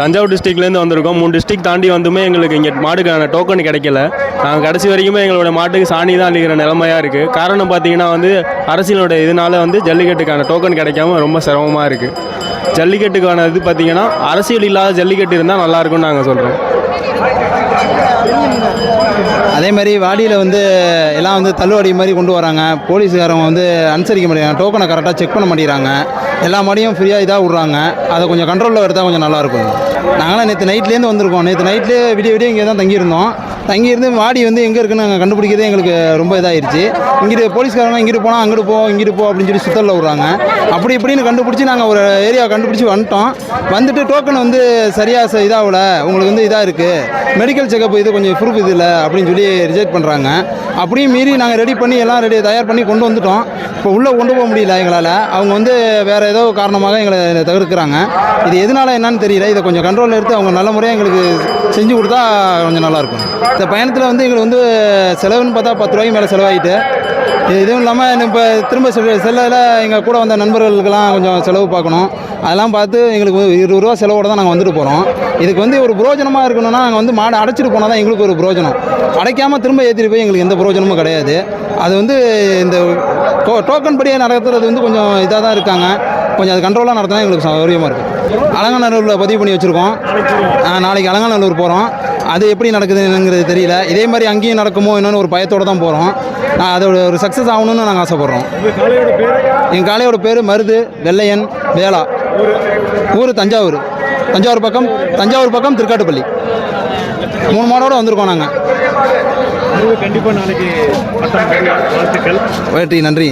தஞ்சாவூர் டிஸ்ட்ரிக்ட்லேருந்து வந்திருக்கோம். மூணு டிஸ்ட்ரிக் தாண்டி வந்துமே எங்களுக்கு இங்கே மாட்டுக்கான டோக்கன் கிடைக்கல. நாங்கள் கடைசி வரைக்குமே எங்களோட மாட்டுக்கு சாணி தான் அளிக்கிற நிலமையாக இருக்குது காரணம் பார்த்தீங்கன்னா வந்து அரசியலோட இதனால வந்து ஜல்லிக்கட்டுக்கான டோக்கன் கிடைக்காம ரொம்ப சிரமமாக இருக்குது ஜல்லிக்கட்டுக்கான இது பார்த்தீங்கன்னா அரசியல் இல்லாத ஜல்லிக்கட்டு இருந்தால் நல்லாயிருக்கும்னு நாங்கள் சொல்கிறோம் அதே மாதிரி வாடியில் வந்து எல்லாம் வந்து தள்ளுவாடி மாதிரி கொண்டு வராங்க. போலீஸ்காரங்க வந்து அனுசரிக்க மாட்டேங்கிறாங்க. டோக்கனை கரெக்டாக செக் பண்ண மாட்டேங்கிறாங்க. எல்லா மாடியும் ஃப்ரீயாக இதாக விட்றாங்க. அதை கொஞ்சம் கண்ட்ரோலில் எடுத்தால் கொஞ்சம் நல்லாயிருக்கும் நாங்களாம் நேற்று நைட்லேருந்து வந்திருக்கோம். நேற்று நைட்லேயே விடிய விடிய இங்கே தான் தங்கியிருந்தோம். தங்கியிருந்து வாடி வந்து எங்கே இருக்குன்னு நாங்கள் கண்டுபிடிக்கிறதே எங்களுக்கு ரொம்ப இதாகிடுச்சு இங்கிட்டு போலீஸ்காரங்க இங்கிட்டு போனால் அங்கிட்டு போ இங்கிட்டு போ அப்படின்னு சொல்லி சுத்தலில் விட்றாங்க. அப்படி இப்படின்னு கண்டுபிடிச்சி நாங்கள் ஒரு ஏரியா கண்டுபிடிச்சி வந்துட்டோம். வந்துட்டு டோக்கன் வந்து சரியாக இதாகல. உங்களுக்கு வந்து இதாக இருக்குது மெடிக்கல் செக்கப் இது கொஞ்சம் ப்ரூஃப் இது இல்லை அப்படின்னு சொல்லி ரிஜெக்ட் பண்ணுறாங்க அப்படியும் மீறி நாங்கள் ரெடி பண்ணி எல்லாம் ரெடி தயார் பண்ணி கொண்டு வந்துட்டோம். இப்போ உள்ளே கொண்டு போக முடியல எங்களால். அவங்க வந்து வேறு ஏதோ காரணமாக எங்களை தவிர்க்கிறாங்க. இது எதனால என்னன்னு தெரியல. இதை கொஞ்சம் கண்ட்ரோலில் எடுத்து அவங்க நல்ல முறையாக எங்களுக்கு செஞ்சு கொடுத்தா கொஞ்சம் நல்லாயிருக்கும் இந்த பயணத்தில் வந்து எங்களுக்கு வந்து செலவுன்னு பார்த்தா பத்து ரூபாய்க்கு மேலே செலவாகிட்டு இதுவும் இல்லாமல் இப்போ திரும்ப செல்லில் எங்கள் கூட வந்த நண்பர்களுக்கெல்லாம் கொஞ்சம் செலவு பார்க்கணும். அதெல்லாம் பார்த்து எங்களுக்கு ஒரு இருபது ரூபா செலவோட தான் நாங்கள் வந்துட்டு போகிறோம் இதுக்கு வந்து ஒரு புரோஜனமாக இருக்கணும்னா நாங்கள் வந்து மாடு அடைச்சிட்டு போனால் தான் எங்களுக்கு ஒரு புரோஜனம். அடைக்காமல் திரும்ப ஏற்றிட்டு போய் எங்களுக்கு எந்த புரோஜனமும் கிடையாது. அது வந்து இந்த டோக்கன் படியே நடத்துறது வந்து கொஞ்சம் இதாக தான் இருக்காங்க. கொஞ்சம் அது கண்ட்ரோலாக நடத்தினா எங்களுக்கு சௌகரியமாக இருக்கும். அலங்காநல்லூரில் பதிவு பண்ணி வச்சுருக்கோம். நாளைக்கு அலங்காநல்லூர் போகிறோம் அது எப்படி நடக்குதுங்கிறது தெரியல. இதே மாதிரி அங்கேயும் நடக்குமோ என்னன்னு ஒரு பயத்தோடு தான் போகிறோம் அதோட ஒரு சக்ஸஸ் ஆகணும்னு நாங்கள் ஆசைப்பட்றோம். எங்கள் காளையோட பேர்? மருது வெள்ளையன் வேளா ஊர்? தஞ்சாவூர். தஞ்சாவூர் பக்கம் தஞ்சாவூர் பக்கம் திருக்காட்டுப்பள்ளி. மூணு மாடோட வந்திருக்கோம் நாங்கள் கண்டிப்பாக நாளைக்கு வெற்றி நன்றி.